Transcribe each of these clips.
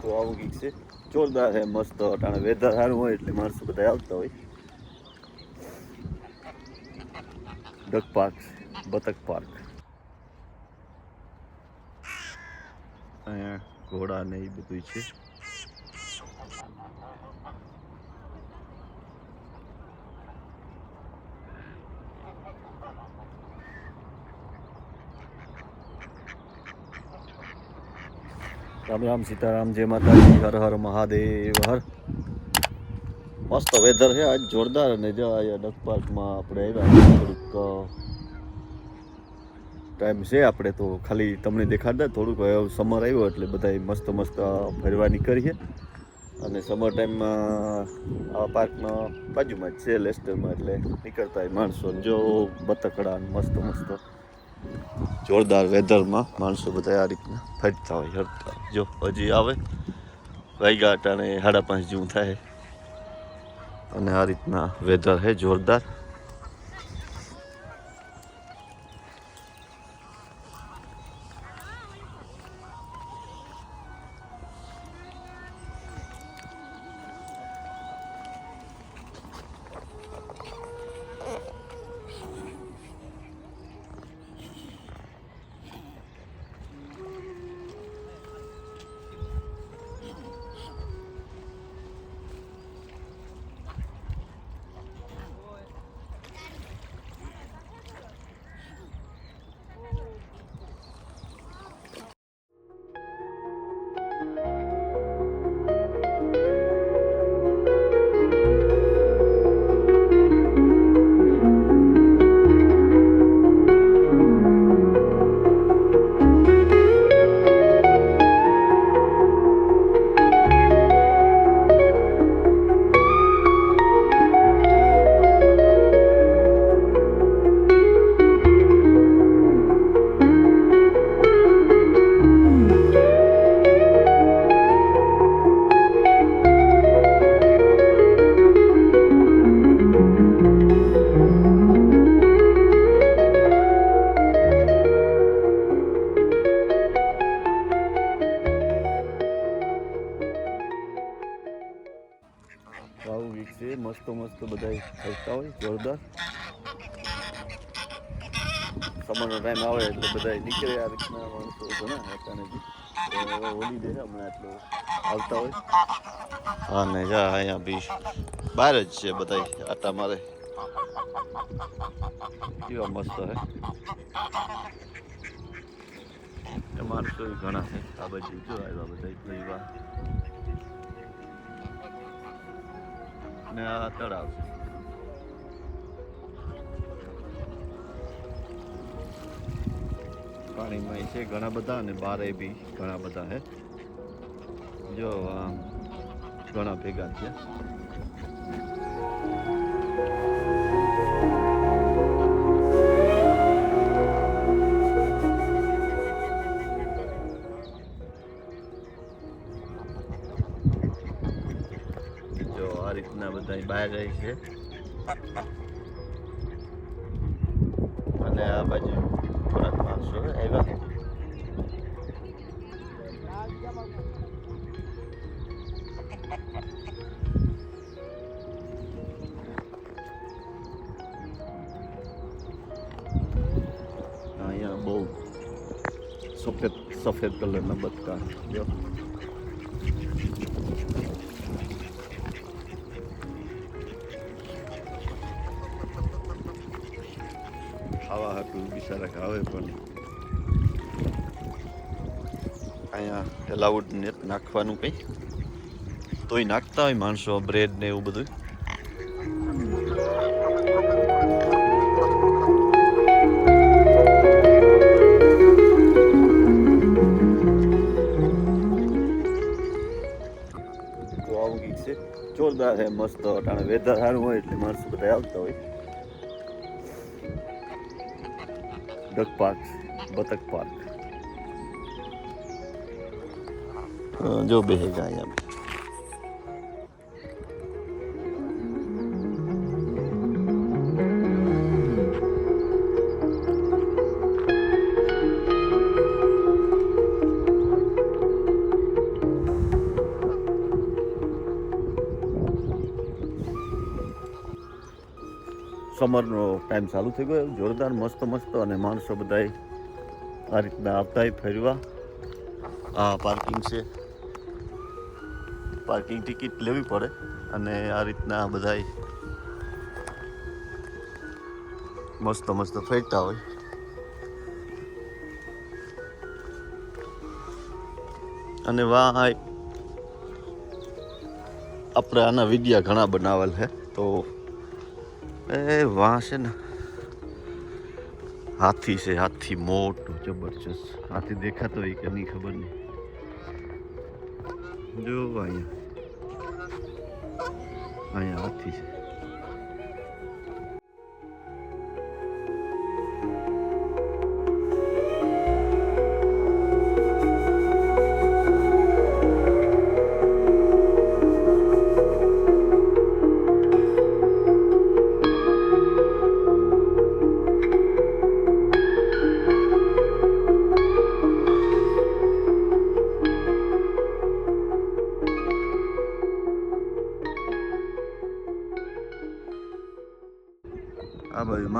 તો આવું કંઈક છે. જોરદાર છે, મસ્ત અટાણે વેધર સારું હોય એટલે માણસો બધા આવતા હોય. ડક પાર્ક બતક પાર્ક અહીંયા ઘોડા ને એ બધું છે. રામ રામ સીતારામ, જય માતાજી, હર હર મહાદેવ, હર. મસ્ત વેધર છે, આજ જોરદાર અને જો અહીંયા ડક પાર્કમાં આપણે આવ્યા થોડુંક ટાઈમ છે આપણે તો ખાલી તમને દેખાડતા થોડુંક સમર આવ્યો એટલે બધા મસ્ત મસ્ત ફરવા નીકળીએ અને સમર ટાઈમમાં આ પાર્કમાં બાજુમાં જ છે, લેસ્ટરમાં એટલે નીકળતા માણસો જો બતકડા મસ્ત મસ્ત. જોરદાર વેધરમાં માણસો બધા આ રીતના ફરતા હોય, હરતા જો, હજી આવે. વાગ્યા અટાણે સાડા પાંચ જેવું થાય. અને આ રીતના વેધર છે, જોરદાર. આવું વિકસે મસ્ત મસ્ત બધા ફરતા હોય જોરદાર. સમરનો ટાઈમ આવે એટલે બધા નીકળે આ રીતના માણસો ઘણા અચાનક હોલી દે હમણાં એટલો આવતા હોય. હા ને જા અહીંયા બી બહાર જ છે બધા આટા મારે. કેવા મસ્ત હે. માણસો ઘણા છે. આ બાજુ જો આવ્યા બધા પરિવાર ને આ તળાવ પાણીમાં છે ઘણા બધા અને બારે બી ઘણા બધા હે. જો ઘણા ભેગા છે બહાર જાય છે અને આ બાજુ થોડાક માણસો આવ્યા અહીંયા બહુ સફેદ સફેદ કલરના બતકા ખાવા હતું, બિચારા ખાવે પણ. અહીંયા એલાઉડ નાખવાનું કંઈ. તોય નાખતા હોય માણસો બ્રેડ ને એવું બધું જોરદાર છે, મસ્ત અટાણે વેધર સારું હોય એટલે માણસો બધા આવતા હોય. ડક પાર્ક બતક પાર્ક જો બેહેગા અહીંયા સમરનો ટાઈમ ચાલુ થઈ ગયો. જોરદાર, મસ્ત મસ્ત અને માણસો બધા આ રીતના આવતા ફેરવા આ પાર્કિંગ છે. પાર્કિંગ ટિકિટ લેવી પડે અને આ રીતના બધા મસ્ત મસ્ત ફેરતા હોય. અને વાહ આપણે આના વિડીયા ઘણા બનાવેલ છે. તો એ વાહ છે ને. હાથી છે, હાથી મોટો, જબરજસ્ત. હાથી દેખાતો હોય કે નહીં ખબર નહીં. જો અહીંયા. અહીંયા હાથી છે.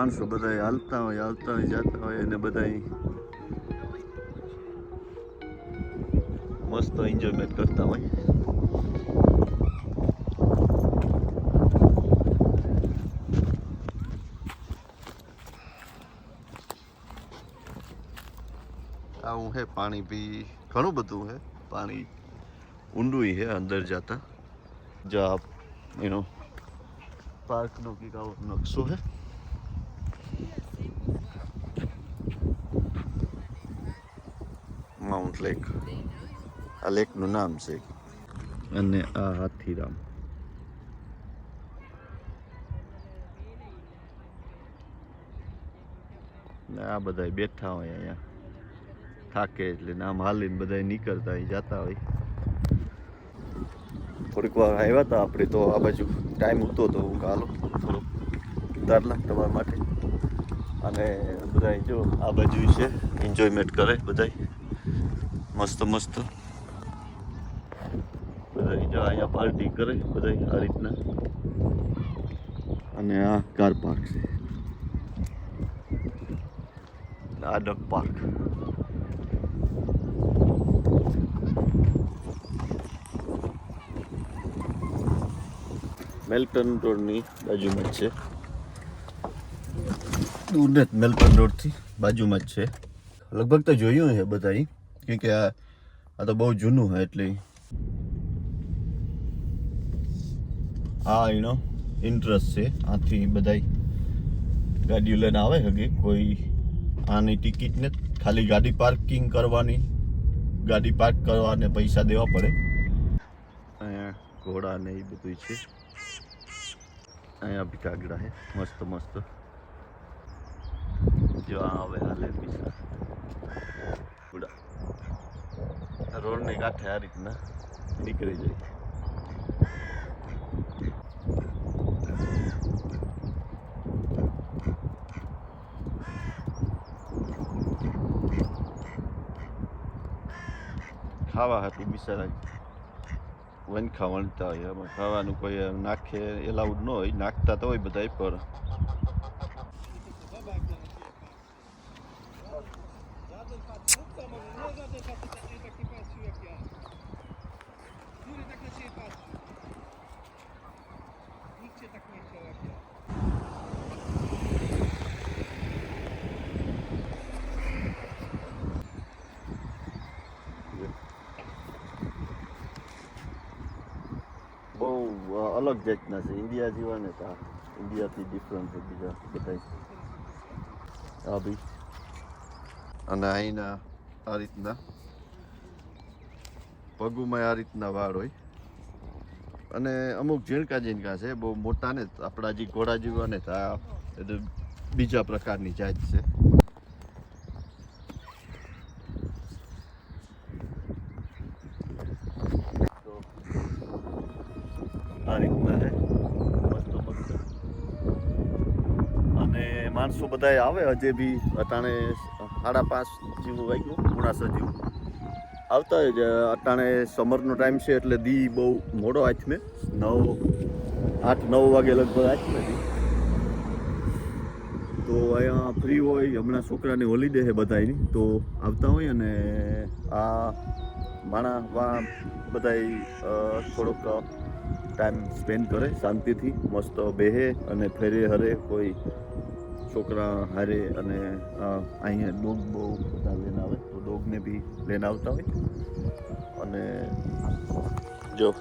માણસો બધા હાલતા હોય હાલતા હોય, જતા હોય અને બધા મસ્ત એન્જોયમેન્ટ કરતા હોય. આવું હે પાણી બી ઘણું બધું હે. પાણી ઊંડું હે અંદર જતા. જા એનો પાર્કનો કંઈક આવો નકશો હે. માઉન્ટ લેક આ લેકનું નામ છે. અને આ હાથીરામ. આ બધા બેઠા હોય અહીંયા. થાકે એટલે નામ હાલીને બધા નીકળતા અહીં જતા હોય. થોડીક વાર આવ્યા હતા આપણે તો આ બાજુ ટાઈમ હતો તો હું હાલો થોડોક ઉતારલા તમારા માટે. અને બધા જો આ બાજુ છે એન્જોયમેન્ટ કરે બધા મસ્ત મસ્ત. બધા જો અહીંયા પાર્ટી કરે બધા આ રીતના. અને આ કાર પાર્ક છે. આ ડક પાર્ક મેલ્ટન રોડની બાજુમાં જ છે. દૂર ને મેલ્ટન રોડથી બાજુમાં જ છે. લગભગ તો જોયું છે બધા ઈ. કેમ કે આ આ તો બહુ જૂનું હોય એટલે. આ એનો ઇન્ટરેસ્ટ છે. આથી બધા ગાડીઓ લઈને આવે હગે કોઈ આની ટિકિટ ને ખાલી ગાડી પાર્કિંગ કરવાની, ગાડી પાર્ક કરવાને પૈસા દેવા પડે. અહીંયા ઘોડા ને એ બધું છે. અહીંયા બી કાગડા છે. મસ્ત મસ્ત. જો આવે હાલે બિચારા ઘોડા રોડની કાંઠે આ રીતના નીકળી જાય. ખાવા હતી બિચારા. વન વણતા હોય, એમાં ખાવાનું કોઈ નાખે એલાઉડ ન હોય, નાખતા તો હોય બધા પર બહુ અલગ જાતના છે. ઇન્ડિયા જેવા ને તા ઇન્ડિયાથી ડિફરન્ટ છે બીજા બધા આ બી. અને અહીંના આ રીતના. પગુમાં આ રીતના વાળ હોય. અને અમુક ઝીણકા ઝીણકા છે, બહુ મોટા ને, આપણા જે ઘોડા જેવા ને એ બીજા પ્રકારની જાત છે. આ અને માણસો બધા આવે હજે બી, અટાણે સાડા પાંચ જેવું વાગ્યું ગુણાસર જેવું. આવતા છે. અટાણે સમરનો ટાઈમ છે એટલે દી બહુ મોડો આથમે નવ, આઠ, નવ વાગે લગભગ આથમે તો અહીંયા ફ્રી હોય, હમણાં છોકરાની હોલિડે છે બધાની તો આવતા હોય અને આ માણા વા બધાય થોડોક ટાઈમ સ્પેન્ડ કરે, શાંતિથી, મસ્ત બેહે અને ફેરે હરે કોઈ છોકરા હારે અને અહીંયા ડોગ બહુ બધા લઈને આવે, તો ડોગને બી લઈને આવતા હોય. અને જો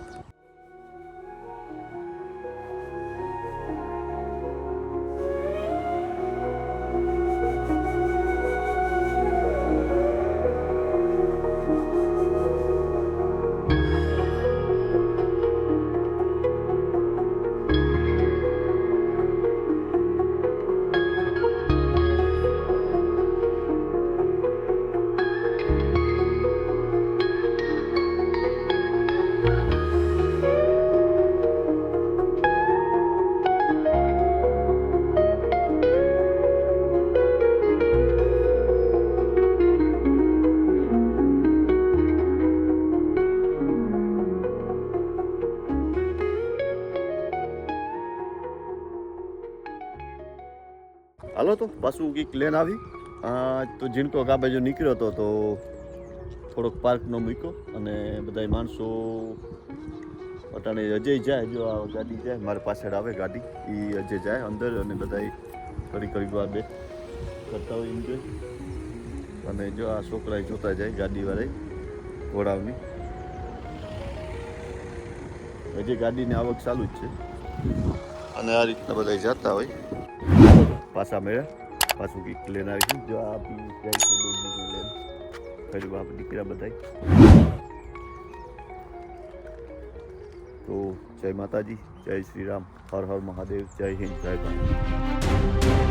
પાછું કંઈક લેન આવી. તો જીણકો આ બાજુ નીકળ્યો હતો, તો થોડોક પાર્કનો મૂક્યો અને બધા માણસો અટાણે અજય જાય, જો આ ગાડી જાય, મારી પાછળ આવે ગાડી એ અજય જાય અંદર અને બધા ઘડી ઘડી વાર બે કરતા હોય એન્જોય અને જો આ છોકરા જોતા જાય ગાડીવાળા ઘોડાઓની. હજી ગાડીની આવક ચાલુ જ છે. અને આ રીતના બધા જતા હોય. પાછા મેળા પાછું કંઈક લઈને આવી ગયું જો આ બી જાય છે દોડની લેન ફરી બાપ દીકરા બધા તો જય માતાજી જય શ્રી રામ હર હર મહાદેવ જય હિન્દ જય ભારત